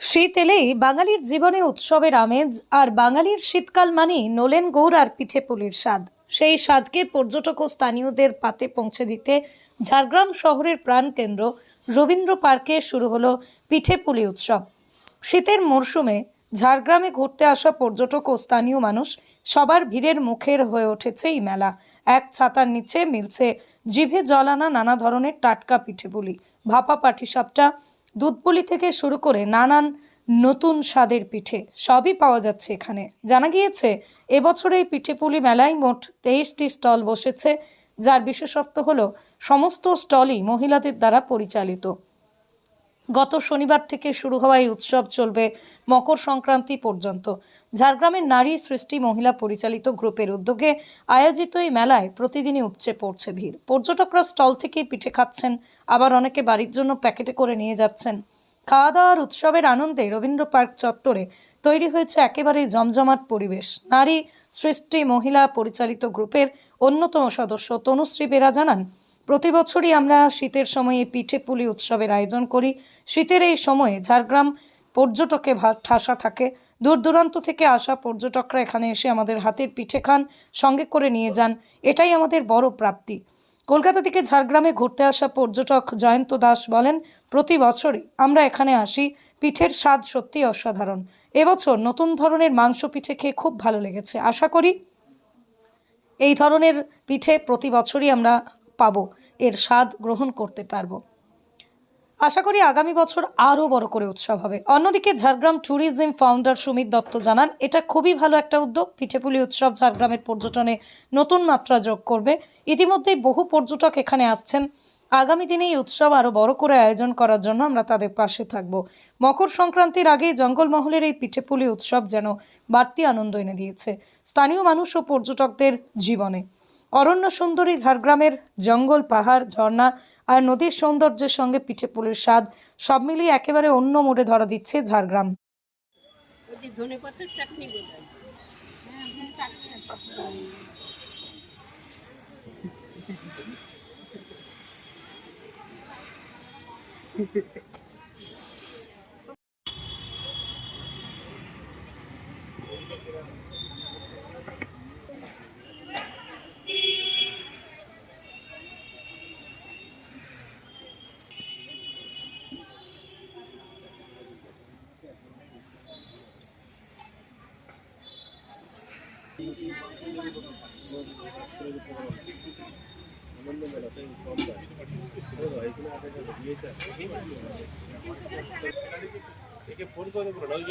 শীত এলেই বাঙালির জীবনে উৎসবের আমেজ আর বাঙালির শীতকাল মানেই নোলেন গৌর আর পিঠে পুলির স্বাদ। সেই স্বাদকে পর্যটক ও স্থানীয়দের পাতে পৌঁছে দিতে ঝাড়গ্রাম শহরের প্রাণকেন্দ্র রবীন্দ্র পার্কে শুরু হলো পিঠে পুলি উৎসব। শীতের মরশুমে ঝাড়গ্রামে ঘুরতে আসা পর্যটক ও স্থানীয় মানুষ সবার ভিড়ের মুখের হয়ে উঠেছে এই মেলা। এক ছাতার নিচে মিলছে জিভে জলানা নানা ধরনের টাটকা পিঠেপুলি ভাপা পাটিসাপটা দুধপুলি থেকে শুরু করে নানান নতুন স্বাদের পিঠে সবই পাওয়া যাচ্ছে এখানে। জানা গিয়েছে, এবছর এই পিঠেপুলি মেলায় মোট তেইশটি স্টল বসেছে, যার বিশেষত্ব হলো সমস্ত স্টলই মহিলাদের দ্বারা পরিচালিত। গত শনিবার থেকে শুরু হওয়া এই উৎসব চলবে মকর সংক্রান্তি পর্যন্ত। ঝাড়গ্রামের নারী সৃষ্টি মহিলা পরিচালিত গ্রুপের উদ্যোগে আয়োজিত এই মেলায় প্রতিদিনই উপচে পড়ছে ভিড়। পর্যটকরা স্টল থেকেই পিঠে খাচ্ছেন, আবার অনেকে বাড়ির জন্য প্যাকেটে করে নিয়ে যাচ্ছেন। খাওয়া দাওয়ার উৎসবের আনন্দে রবীন্দ্র পার্ক চত্বরে তৈরি হয়েছে একেবারেই জমজমাট পরিবেশ। নারী সৃষ্টি মহিলা পরিচালিত গ্রুপের অন্যতম সদস্য তনুশ্রী বেরা জানান প্রতি বছরই আমরা শীতের সময়ে পিঠে পুলি উৎসবের আয়োজন করি। শীতের এই সময়ে ঝাড়গ্রাম পর্যটকে ভা- ঠাসা থাকে। দূর দূরান্ত থেকে আসা পর্যটকরা এখানে এসে আমাদের হাতের পিঠে খান, সঙ্গে করে নিয়ে যান। এটাই আমাদের বড় প্রাপ্তি। কলকাতা থেকে ঝাড়গ্রামে ঘুরতে আসা পর্যটক জয়ন্ত দাস বলেন, প্রতি বছরই আমরা এখানে আসি। পিঠের স্বাদ সত্যি অসাধারণ। এবছর নতুন ধরনের মাংস পিঠে খেয়ে খুব ভালো লেগেছে। আশা করি এই ধরনের পিঠে প্রতি বছরই আমরা পাবো। এর স্বাদ গ্রহণ করতে পারব। আশা করি আগামী বছর আরও বড় করে উৎসব হবে। অন্যদিকে ঝাড়গ্রাম ট্যুরিজম ফাউন্ডার সুমিত দত্ত জানান, এটা খুবই ভালো একটা উদ্যোগ। পিঠেপুলি উৎসব ঝাড়গ্রামের পর্যটনে নতুন মাত্রা যোগ করবে। ইতিমধ্যেই বহু পর্যটক এখানে আসছেন। আগামী দিনে এই উৎসব আরও বড় করে আয়োজন করার জন্য আমরা তাদের পাশে থাকব। মকর সংক্রান্তির আগেই জঙ্গলমহলের এই পিঠেপুলি উৎসব যেন বাড়তি আনন্দ এনে দিয়েছে। স্থানীয় মানুষ ও পর্যটকদের জীবনে। অরণ্য সুন্দরী ঝাড়গ্রামের জঙ্গল, পাহাড়, ঝর্ণা আর নদীর সৌন্দর্যের সঙ্গে পিঠেপুলির স্বাদ সব মিলিয়ে একেবারে অন্য মোড়ে ধরা দিচ্ছে ঝাড়গ্রাম। ওই যে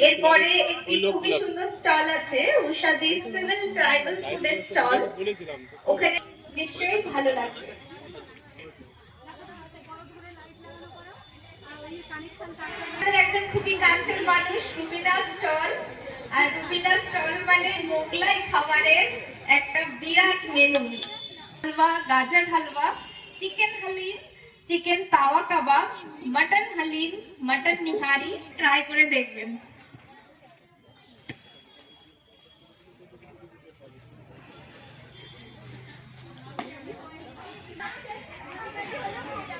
এরপরে একটি খুবই সুন্দর স্টল আছে, উষাদি সিভিল ট্রাইবাল ফুডের স্টল। ওখানে নিশ্চয়ই ভালো লাগবে। একজন খুবই কাছের মানুষ রুবিনা স্টল। আর রুবিনা স্টল মানে মোগলাই খাবারের একটা বিরাট মেনু হালুয়া, গাজর হালুয়া chicken haleem chicken tawa kebab mutton haleem mutton nihari. Try করে দেখবেন।